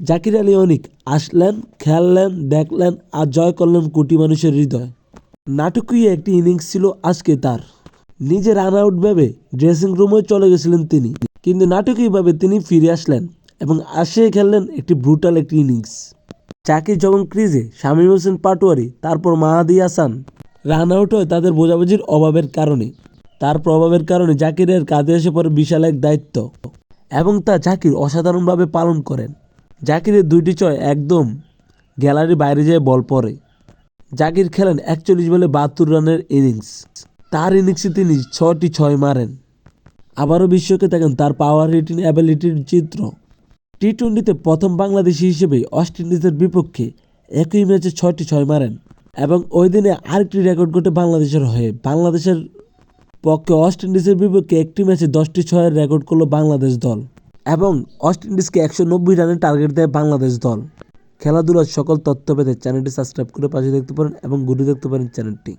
জাকির আলী অনিক আসলেন, খেললেন, দেখলেন আর জয় করলেন কোটি মানুষের হৃদয়। নাটকীয় একটি ইনিংস ছিল আজকে তার। নিজে রান আউট ভেবে ড্রেসিং রুমে চলে গেছিলেন তিনি। কিন্তু নাটকীয়ভাবে তিনি ফিরে আসলেন এবং আসে খেললেন একটি ব্রুটাল একটি ইনিংস। জাকির যখন ক্রিজে শামীম হোসেন পাটোয়ারি, তারপর মাহাদি হাসান। রান আউট হয় তাদের বোঝাবুঝির অভাবের কারণে। তার প্রভাবের কারণে জাকিরের কাঁধে এসে পড়ে বিশাল এক দায়িত্ব। এবং তা জাকির অসাধারণভাবে পালন করেন। জাকিরের দুইটি ছয় একদম গ্যালারির বাইরে যেয়ে বল পড়ে। জাকির খেলেন একচল্লিশ বলে বাহাত্তর রানের ইনিংস। তার ইনিংসে তিনি ছটি ছয় মারেন। আবারও বিশ্বকে দেখেন তার পাওয়ার হিটিং অ্যাবিলিটির চিত্র। টি টোয়েন্টিতে প্রথম বাংলাদেশি হিসেবে ওয়েস্ট ইন্ডিজের বিপক্ষে একই ম্যাচে ছয়টি ছয় মারেন এবং ওই দিনে আরেকটি রেকর্ড ঘটে বাংলাদেশের হয়ে। বাংলাদেশের পক্ষে ওয়েস্ট ইন্ডিজের বিপক্ষে একটি ম্যাচে দশটি ছয়ের রেকর্ড করল বাংলাদেশ দল। এবং ওয়েস্ট ইন্ডিজকে একশো নব্বই রানের টার্গেট দেয় বাংলাদেশ দল। খেলাধুলার সকল তথ্য পেতে চ্যানেলটি সাবস্ক্রাইব করে পাশে দেখতে পারেন এবং ঘুরে দেখতে পারেন চ্যানেলটি